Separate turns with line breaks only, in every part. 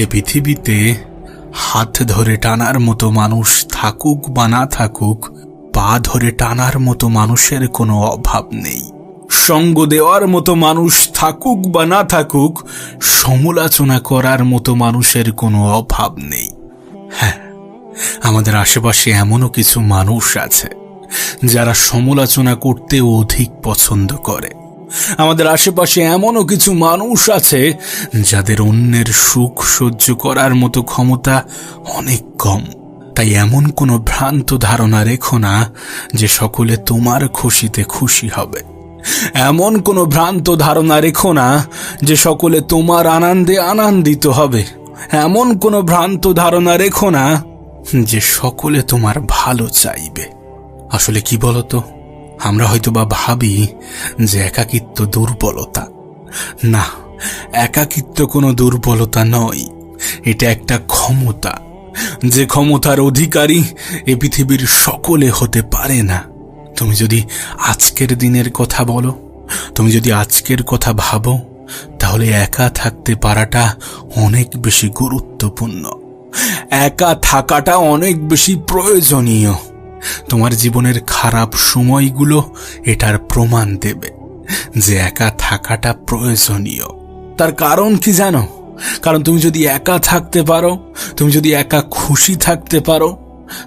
এ পৃথিবীতে হাত ধরে টানার মতো মানুষ থাকুক বা না থাকুক, পা ধরে টানার মতো মানুষের কোনো অভাব নেই। সঙ্গ দেওয়ার মতো মানুষ থাকুক বা না থাকুক, সমালোচনা করার মতো মানুষের কোনো অভাব নেই। হ্যাঁ আমাদের আশেপাশে এমনও কিছু মানুষ আছে, যারা সমালোচনা করতে অধিক পছন্দ করে। আমাদের আশেপাশে এমনও কিছু মানুষ আছে যাদের অন্যের সুখ সহ্য করার মতো ক্ষমতা অনেক কম। তাই এমন কোনো ভ্রান্ত ধারণা রেখো না যে সকলে তোমার খুশিতে খুশি হবে। এমন কোনো ভ্রান্ত ধারণা রেখো না যে সকলে তোমার আনন্দে আনন্দিত হবে। এমন কোনো ভ্রান্ত ধারণা রেখো না যে সকলে তোমার ভালো চাইবে। আসলে কি বলতো? আমরা হয়তো বা ভাবি যে একাকিত্ব দুর্বলতা। না, একাকিত্ব কোনো দুর্বলতা নয়। এটা একটা ক্ষমতা। যে ক্ষমতার অধিকারী এ পৃথিবীর সকলে হতে পারে না। তুমি যদি আজকের দিনের কথা বলো, তুমি যদি আজকের কথা ভাবো, তাহলে একা থাকতে পারাটা অনেক বেশি গুরুত্বপূর্ণ। একা থাকাটা অনেক বেশি প্রয়োজনীয়। তোমার জীবনের খারাপ সময়গুলো এটার প্রমাণ দেবে যে একা থাকাটা প্রয়োজনীয়। তার কারণ কি জানো? কারণ তুমি যদি একা থাকতে পারো, তুমি যদি একা খুশি থাকতে পারো,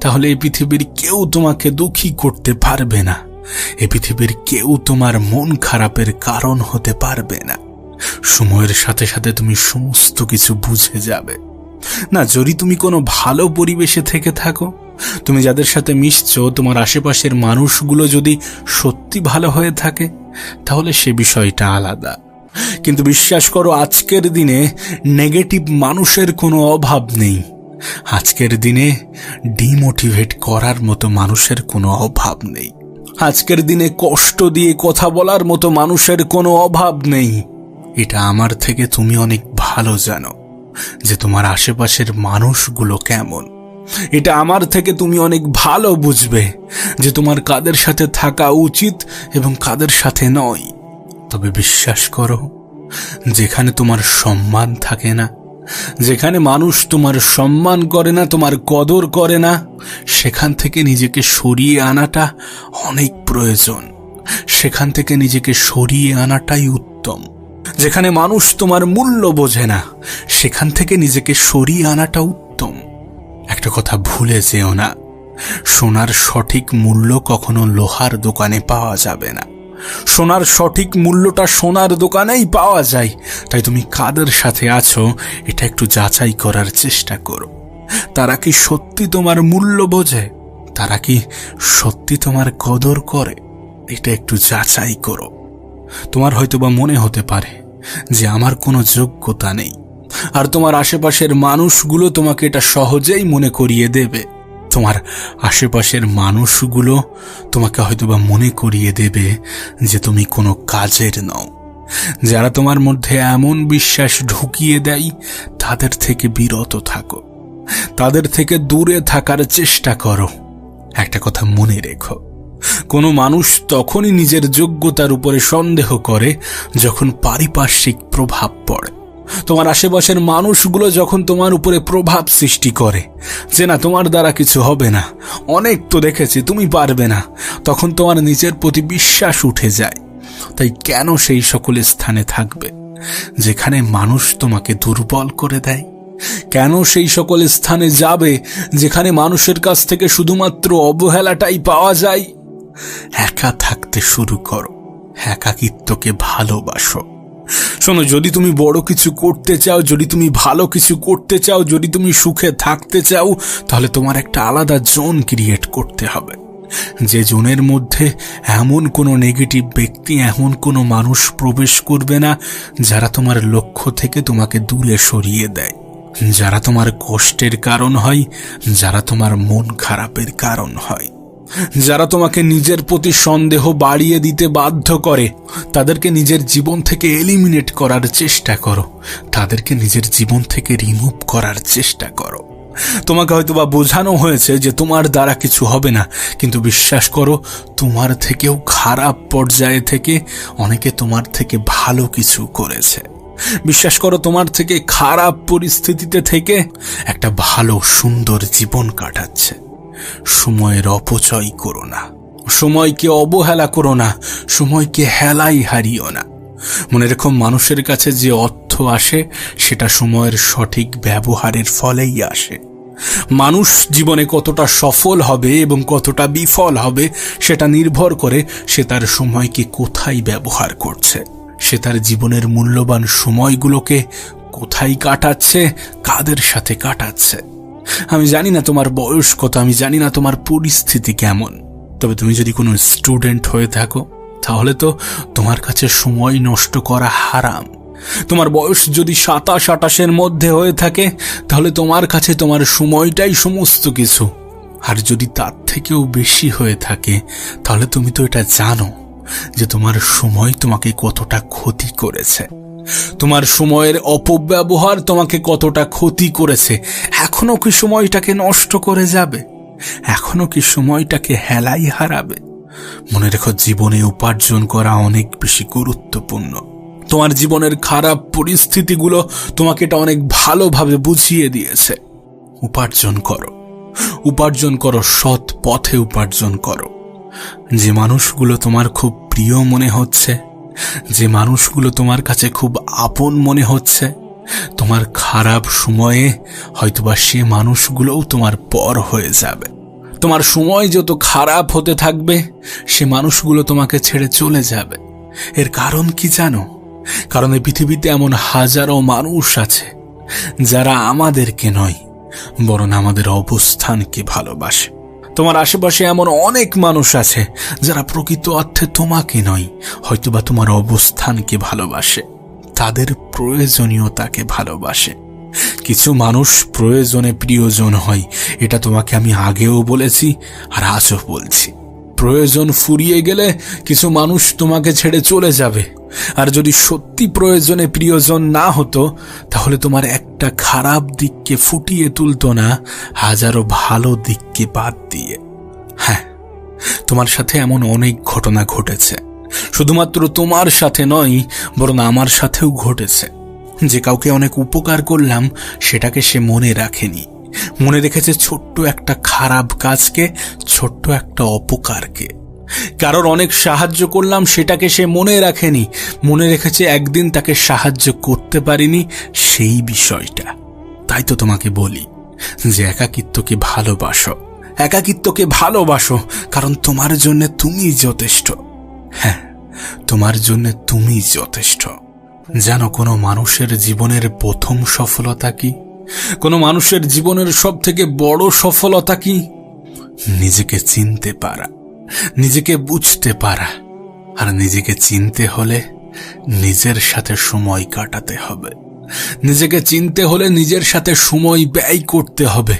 তাহলে এই পৃথিবীর কেউ তোমাকে দুঃখী করতে পারবে না। এ পৃথিবীর কেউ তোমার মন খারাপের কারণ হতে পারবে না। সময়ের সাথে সাথে তুমি সমস্ত কিছু বুঝে যাবে। না, যদি তুমি কোনো ভালো পরিবেশে থেকে থাকো তুমি যাদের সাথে মিশছো, তোমার আশেপাশের মানুষগুলো যদি সত্যি ভালো হয়ে থাকে, তাহলে সে বিষয়টা আলাদা। কিন্তু বিশ্বাস করো, আজকের দিনে নেগেটিভ মানুষের কোনো অভাব নেই। আজকের দিনে ডিমোটিভেট করার মতো মানুষের কোনো অভাব নেই। আজকের দিনে কষ্ট দিয়ে কথা বলার মতো মানুষের কোনো অভাব নেই। এটা আমার থেকে তুমি অনেক ভালো জানো যে তোমার আশেপাশের মানুষগুলো কেমন। এটা আমার থেকে তুমি অনেক ভালো বুঝবে যে তোমার কাদের সাথে থাকা উচিত এবং কাদের সাথে নয়। তবে বিশ্বাস করো, যেখানে তোমার সম্মান থাকে না, যেখানে মানুষ তোমার সম্মান করে না, তোমার কদর করে না, সেখান থেকে নিজেকে সরিয়ে আনাটা অনেক প্রয়োজন। সেখান থেকে নিজেকে সরিয়ে আনাটাই উত্তম। যেখানে মানুষ তোমার মূল্য বোঝে না, সেখান থেকে নিজেকে সরিয়ে আনাটা উত্তম। একটা কথা ভুলে যেও না। সোনার সঠিক মূল্য কখনো লোহার দোকানে পাওয়া যাবে না। সোনার সঠিক মূল্যটা সোনার দোকানেই পাওয়া যায়। তাই তুমি কাদের সাথে আছো, এটা একটু যাচাই করার চেষ্টা করো। তারা কি সত্যি তোমার মূল্য বোঝে? তারা কি সত্যি তোমার কদর করে? এটা একটু যাচাই করো। তোমার হয়তোবা মনে হতে পারে যে আমার কোনো যোগ্যতা নেই। আর তোমার আশেপাশের মানুষগুলো তোমাকে এটা সহজেই মনে করিয়ে দেবে। তোমার আশেপাশের মানুষগুলো তোমাকে হয়তোবা মনে করিয়ে দেবে যে তুমি কোনো কাজের নও। যারা তোমার মধ্যে এমন বিশ্বাস ঢুকিয়ে দেয়, তাদের থেকে বিরত থাকো। তাদের থেকে দূরে থাকার চেষ্টা করো। একটা কথা মনে রেখো। কোনো মানুষ তখনই নিজের যোগ্যতার উপরে সন্দেহ করে যখন পারিপার্শ্বিক প্রভাব পড়ে। তোমার আশেপাশের মানুষগুলো যখন তোমার উপরে প্রভাব সৃষ্টি করে, যে না, তোমার দ্বারা কিছু হবে না। অনেক তো দেখেছি, তুমি পারবে না। তখন তোমার নিজের প্রতি বিশ্বাস উঠে যায়। তাই কেন সেই সকল স্থানে থাকবে, যেখানে মানুষ তোমাকে দুর্বল করে দেয়? কেন সেই সকল স্থানে যাবে, যেখানে মানুষের কাছ থেকে শুধুমাত্র অবহেলাটাই পাওয়া যায়? একা থাকতে শুরু করো। একাকিত্বকে ভালোবাসো। শোনো, যদি তুমি বড় কিছু করতে চাও, যদি তুমি ভালো কিছু করতে চাও, যদি তুমি সুখে থাকতে চাও, তাহলে তোমার একটা আলাদা জোন ক্রিয়েট করতে হবে। যে জোনের মধ্যে এমন কোনো নেগেটিভ ব্যক্তি, এমন কোনো মানুষ প্রবেশ করবে না, যারা তোমার লক্ষ্য থেকে তোমাকে দূরে সরিয়ে দেয়। যারা তোমার কষ্টের কারণ হয়, যারা তোমার মন খারাপের কারণ হয়। যারা তোমাকে নিজের প্রতি সন্দেহ বাড়িয়ে দিতে বাধ্য করে, তাদেরকে নিজের জীবন থেকে এলিমিনেট করার চেষ্টা করো। তাদেরকে নিজের জীবন থেকে রিমুভ করার চেষ্টা করো। তোমাকে হয়তো বা বোঝানো হয়েছে যে তোমার দ্বারা কিছু হবে না, কিন্তু বিশ্বাস করো, তোমার থেকেও খারাপ পর্যায়ে থেকে অনেকে তোমার থেকে ভালো কিছু করেছে। বিশ্বাস করো, তোমার থেকে খারাপ পরিস্থিতিতে থেকে একটা ভালো, সুন্দর জীবন কাটাচ্ছে। সময়ের অপচয় করো না। সময়কে অবহেলা করো না, সময়কে হেলাই হারিও না। মনে রেখো, মানুষের কাছে যে অর্থ আসে, সেটা সময়ের সঠিক ব্যবহারের ফলেই আসে। মানুষ জীবনে কতটা সফল হবে এবং কতটা বিফল হবে, সেটা নির্ভর করে সে তার সময়কে কোথায় ব্যবহার করছে। সে তার জীবনের মূল্যবান সময়গুলোকে কোথায় কাটাচ্ছে, কাদের সাথে কাটাচ্ছে। আমি জানি না তোমার বয়স কত, আমি জানি না তোমার পরিস্থিতি কেমন। তবে তুমি যদি কোনো স্টুডেন্ট হয়ে থাকো, তাহলে তো তোমার কাছে সময় নষ্ট করা হারাম। তোমার বয়স যদি সাতাশ আটাশের মধ্যে হয়ে থাকে, তাহলে তোমার কাছে তোমার সময়টাই সমস্ত কিছু। আর যদি তার থেকেও বেশি হয়ে থাকে, তাহলে তুমি তো এটা জানো যে তোমার সময় তোমাকে কতটা ক্ষতি করেছে। তোমার সময়ের অপব্যবহার তোমাকে কতটা ক্ষতি করেছে? এখনও কি সময়টাকে নষ্ট করে যাবে? এখনও কি সময়টাকে হেলাই হারাবে? মনে রেখো, জীবনে উপার্জন করা অনেক বেশি গুরুত্বপূর্ণ। তোমার জীবনের খারাপ পরিস্থিতিগুলো তোমাকে এটা অনেক ভালোভাবে বুঝিয়ে দিয়েছে। উপার্জন করো। উপার্জন করো, সৎ পথে উপার্জন করো। যে মানুষগুলো তোমার খুব প্রিয় মনে হচ্ছে যে মানুষগুলো তোমার কাছে খুব আপন মনে হচ্ছে, তোমার খারাপ সময়ে হয়তোবা সে মানুষগুলোও তোমার পর হয়ে যাবে। তোমার সময় যত খারাপ হতে থাকবে, সে মানুষগুলো তোমাকে ছেড়ে চলে যাবে। এর কারণ কি জানো? কারণ এই পৃথিবীতে এমন হাজারো মানুষ আছে, যারা আমাদেরকে নয়, বরং আমাদের অবস্থানকে ভালোবাসে। তোমার আশেপাশে এমন অনেক মানুষ আছে যারা প্রকৃত অর্থে তোমাকে নয়, হয়তোবা তোমার অবস্থানকে ভালোবাসে, তাদের প্রয়োজনীয়তাকে ভালোবাসে। কিছু মানুষ প্রয়োজনে প্রিয়জন হয়, এটা তোমাকে আমি আগেও বলেছি আর আজও বলছি। প্রয়োজন ফুরিয়ে গেলে কিছু মানুষ তোমাকে ছেড়ে চলে যাবে। আর যদি সত্যি প্রয়োজনে প্রিয়জন না হতো, তাহলে তোমার একটা খারাপ দিককে ফুটিয়ে তুলতো না, হাজারো ভালো দিককে বাদ দিয়ে। হ্যাঁ তোমার সাথে এমন অনেক ঘটনা ঘটেছে। শুধুমাত্র তোমার সাথে নয়, বরং আমার সাথেও ঘটেছে। যে কাউকে অনেক উপকার করলাম, সেটাকে সে মনে রাখেনি। মনে রেখেছে ছোট্ট একটা খারাপ কাজকে, ছোট্ট একটা অপকারকে। কারোর অনেক সাহায্য করলাম, সেটাকে সে মনে রাখেনি। মনে রেখেছে একদিন তাকে সাহায্য করতে পারিনি সেই বিষয়টা। তাই তো তোমাকে বলি যে একাকিত্বকে ভালোবাসো। একাকিত্বকে ভালোবাসো, কারণ তোমার জন্য তুমি যথেষ্ট। হ্যাঁ তোমার জন্য তুমি যথেষ্ট। যেন কোনো মানুষের জীবনের প্রথম সফলতা কি? কোনো মানুষের জীবনের সব থেকে বড় সফলতা কি? নিজেকে চিনতে পারা। নিজেকে বুঝতে পারা আর নিজেকে চিনতে হলে নিজের সাথে সময় কাটাতে হবে। নিজেকে চিনতে হলে নিজের সাথে সময় ব্যয় করতে হবে।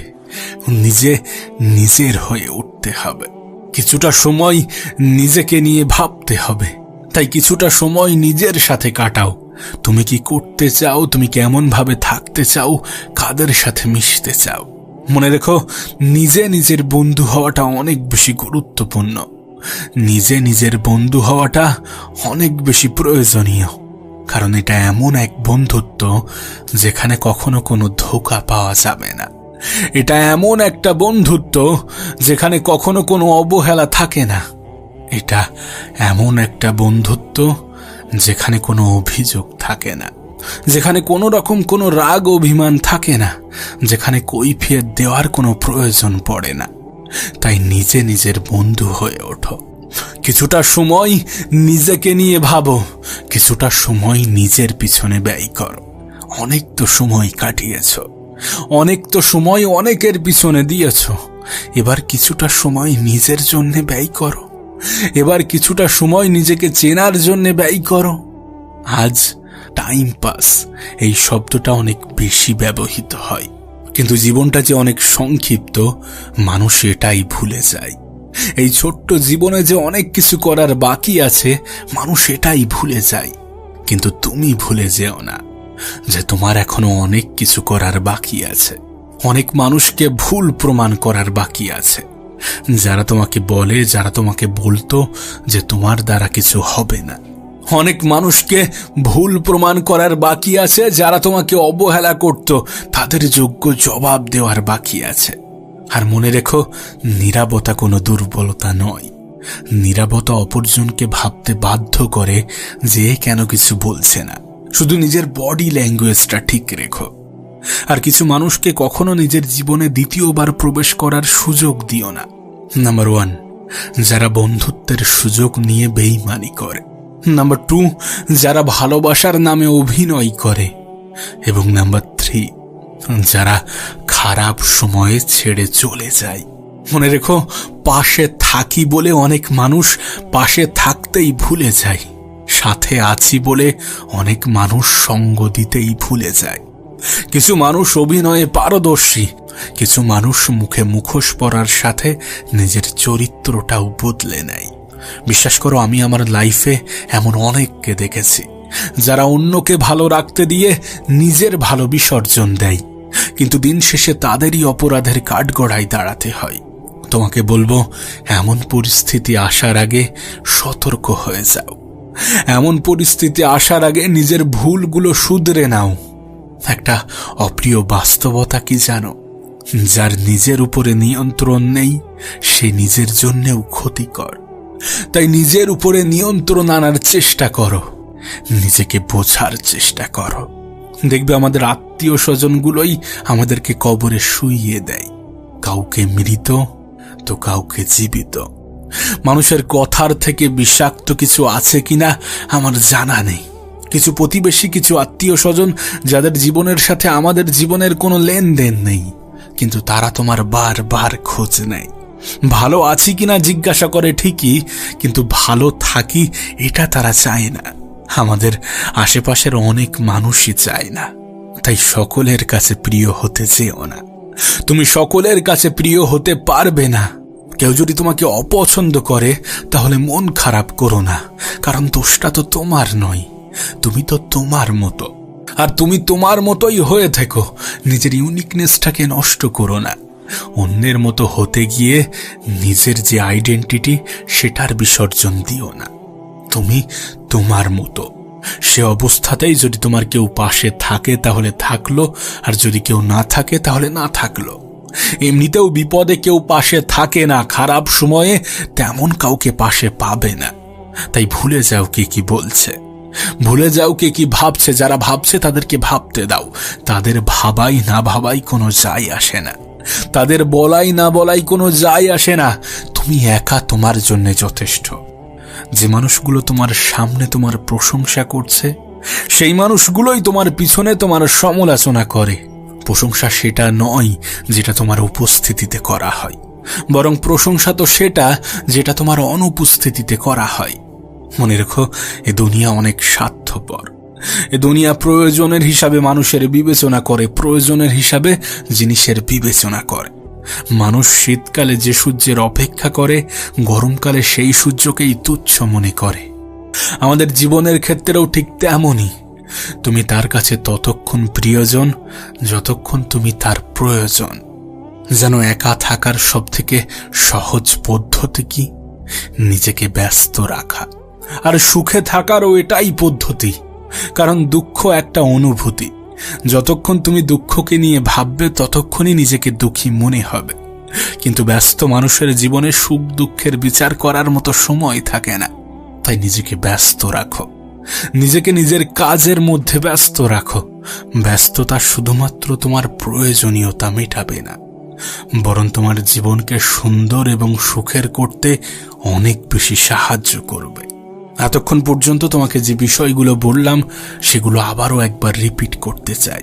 নিজে নিজের হয়ে উঠতে হবে। কিছুটা সময় নিজেকে নিয়ে ভাবতে হবে। তাই কিছুটা সময় নিজের সাথে কাটাও। তুমি কি করতে চাও? তুমি কেমন ভাবে থাকতে চাও? কাদের সাথে মিশতে চাও? মনে রেখো, নিজে নিজের বন্ধু হওয়াটা অনেক বেশি গুরুত্বপূর্ণ। নিজে নিজের বন্ধু হওয়াটা অনেক বেশি প্রয়োজনীয়। কারণ এটা এমন এক বন্ধুত্ব যেখানে কখনো কোনো ধোকা পাওয়া যাবে না। এটা এমন একটা বন্ধুত্ব যেখানে কখনো কোনো অবহেলা থাকে না। এটা এমন একটা বন্ধুত্ব যেখানে কোনো অভিযোগ থাকে না। যেখানে কোনো রকম কোনো রাগ অভিমান থাকে না, যেখানে কৈফিয়ত দেওয়ার কোনো প্রয়োজন পড়ে না। তাই নিজে নিজের বন্ধু হয়ে ওঠো। কিছুটা সময় নিজেকে নিয়ে ভাবো, কিছুটা সময় নিজের পিছনে ব্যয় করো। অনেক তো সময় কাটিয়েছ, অনেক তো সময় অনেকের পিছনে দিয়েছ। এবার কিছুটা সময় নিজের জন্য ব্যয় করো। এবার কিছুটা সময় নিজেকে চেনার জন্য ব্যয় করো। আজ টাইম পাস এই শব্দটা অনেক বেশি ব্যবহৃত হয়। কিন্তু জীবনটা যে অনেক সংক্ষিপ্ত, মানুষ এটাই ভুলে যায়। এই ছোট্ট জীবনে যে অনেক কিছু করার বাকি আছে, মানুষ এটাই ভুলে যায়। কিন্তু তুমি ভুলে যেও না যে তোমার এখনও অনেক কিছু করার বাকি আছে। অনেক মানুষকে ভুল প্রমাণ করার বাকি আছে। যারা তোমাকে বলে, যারা তোমাকে বলতো যে তোমার দ্বারা কিছু হবে না। অনেক মানুষকে ভুল প্রমাণ করার বাকি আছে, যারা তোমাকে অবহেলা করত। তাদের যোগ্য জবাব দেওয়ার বাকি আছে। আর মনে রেখো, নিরাপত্তা কোনো দুর্বলতা নয়। নিরাপত্তা অপরজনকে ভাবতে বাধ্য করে যে কেন কিছু বলছে না। শুধু নিজের বডি ল্যাঙ্গুয়েজটা ঠিক রেখো। আর কিছু মানুষকে কখনো নিজের জীবনে দ্বিতীয়বার প্রবেশ করার সুযোগ দিও না। নাম্বার ওয়ান যারা বন্ধুত্বের সুযোগ নিয়ে বেইমানি করে। নাম্বার টু যারা ভালোবাসার নামে অভিনয় করে। এবং নাম্বার থ্রি যারা খারাপ সময়ে ছেড়ে চলে যায়। মনে রেখো, পাশে থাকি বলে অনেক মানুষ পাশে থাকতেই ভুলে যায়। সাথে আছি বলে অনেক মানুষ সঙ্গ দিতেই ভুলে যায়। কিছু মানুষ অভিনয়ে পারদর্শী, কিছু মানুষ মুখে মুখোশ পরার সাথে নিজের চরিত্রটাও বদলে নেয়। বিশ্বাস করো, আমি আমার লাইফে এমন অনেককে দেখেছি, যারা অন্যকে ভালো রাখতে দিয়ে নিজের ভালো বিসর্জন দেয়। কিন্তু দিন শেষে তাদেরই অপরাধের কাঠগড়ায় দাঁড়াতে হয়। তোমাকে বলব, এমন পরিস্থিতি আসার আগে সতর্ক হয়ে যাও। এমন পরিস্থিতি আসার আগে নিজের ভুলগুলো শুধরে নাও। একটা অপ্রিয় বাস্তবতা কি জানো? যার নিজের উপরে নিয়ন্ত্রণ নেই, সে নিজের জন্যেও ক্ষতিকর। তাই নিজের উপরে নিয়ন্ত্রণ আনার চেষ্টা করো। নিজেকে বোঝার চেষ্টা করো। দেখবে আমাদের আত্মীয় স্বজনগুলোই আমাদেরকে কবরে শুইয়ে দেয়। কাউকে মৃত, তো কাউকে জীবিত। মানুষের কথার থেকে বিষাক্ত কিছু আছে কিনা আমার জানা নেই। কিছু প্রতিবেশী, কিছু আত্মীয় স্বজন যাদের জীবনের সাথে আমাদের জীবনের কোনো লেনদেন নেই, কিন্তু তারা তোমার বারবার খোঁজ নেয়। ভালো আছি কিনা জিজ্ঞাসা করে ঠিকই, কিন্তু ভালো থাকি এটা তারা চায় না। আমাদের আশেপাশের অনেক মানুষই চায় না। তাই সকলের কাছে প্রিয় হতে চেয়েও না। তুমি সকলের কাছে প্রিয় হতে পারবে না। কেউ যদি তোমাকে অপছন্দ করে, তাহলে মন খারাপ করো না, কারণ দোষটা তো তোমার নয়। তুমি তো তোমার মতো। আর তুমি তোমার মতোই হয়ে থেকো। নিজের ইউনিকনেসটাকে নষ্ট করো না। অন্যের মতো হতে গিয়ে নিজের যে আইডেন্টিটি সেটার বিসর্জন দিও না। তুমি তোমার মতো। সে অবস্থাতেই যদি তোমার কেউ পাশে থাকে তাহলে থাকল, আর যদি কেউ না থাকে তাহলে না থাকল। এমনিতেও বিপদে কেউ পাশে থাকে না, খারাপ সময়ে তেমন কাউকে পাশে পাবে না। তাই ভুলে যাও কে কি বলছে। ভুলে যাও কে কি ভাবছে। যারা ভাবছে তাদেরকে ভাবতে দাও। তাদের ভাবাই না ভাবাই কোনো যায় আসে না। তাদের বলাই না বলাই কোনো যায় আসে না। তুমি একা তোমার জন্য যথেষ্ট। যে মানুষগুলো তোমার সামনে তোমার প্রশংসা করছে, সেই মানুষগুলোই তোমার পিছনে তোমার সমালোচনা করে। প্রশংসা সেটা নয় যেটা তোমার উপস্থিতিতে করা হয়। বরং প্রশংসা তো সেটা যেটা তোমার অনুপস্থিতিতে করা হয়। মনে রেখো, এ দুনিয়া অনেক স্বার্থপর। এ দুনিয়া প্রয়োজনের হিসাবে মানুষের বিবেচনা করে, প্রয়োজনের হিসাবে জিনিসের বিবেচনা করে। মানুষ শীতকালে যে সূর্যের অপেক্ষা করে, গরমকালে সেই সূর্যকেই তুচ্ছ মনে করে। আমাদের জীবনের ক্ষেত্রেও ঠিক তেমনই। তুমি তার কাছে ততক্ষণ প্রিয়জন, যতক্ষণ তুমি তার প্রয়োজন। যেন একা থাকার সব থেকে সহজ পদ্ধতি কি? নিজেকে ব্যস্ত রাখা। আর সুখে থাকারও এটাই পদ্ধতি। কারণ দুঃখ একটা অনুভূতি। যতক্ষণ তুমি দুঃখকে নিয়ে ভাববে, ততক্ষণই নিজেকে দুঃখী মনে হবে। কিন্তু ব্যস্ত মানুষের জীবনে সুখ দুঃখের বিচার করার মতো সময় থাকে না। তাই নিজেকে ব্যস্ত রাখো। নিজেকে নিজের কাজের মধ্যে ব্যস্ত রাখো। ব্যস্ততা শুধুমাত্র তোমার প্রয়োজনীয়তা মেটাবে না। বরং তোমার জীবনকে সুন্দর এবং সুখের করতে অনেক বেশি সাহায্য করবে। এতক্ষণ পর্যন্ত তোমাকে যে বিষয়গুলো বললাম, সেগুলো আবারও একবার রিপিট করতে চাই।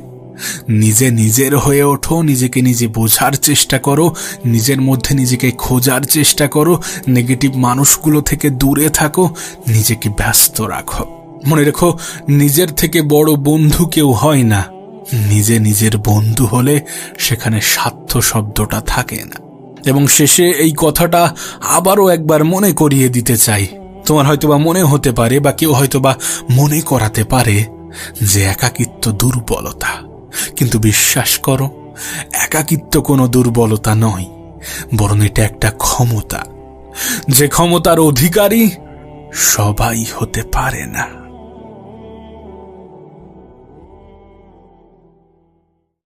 নিজে নিজের হয়ে ওঠো, নিজেকে নিজে বোঝার চেষ্টা করো, নিজের মধ্যে নিজেকে খোঁজার চেষ্টা করো নেগেটিভ মানুষগুলো থেকে দূরে থাকো, নিজেকে ব্যস্ত রাখো। মনে রেখো, নিজের থেকে বড় বন্ধু কেউ হয় না। নিজে নিজের বন্ধু হলে সেখানে স্বার্থ শব্দটা থাকে না। এবং শেষে এই কথাটা আবারও একবার মনে করিয়ে দিতে চাই। তোমার হয়তোবা মনে হতে পারে বা কেউ হয়তোবা মনে করাতে পারে যে একাকিত্ব দুর্বলতা। কিন্তু বিশ্বাস করো, একাকিত্ব কোনো দুর্বলতা নয়, বরং এটা একটা ক্ষমতা। যে ক্ষমতার অধিকারী সবাই হতে পারে না।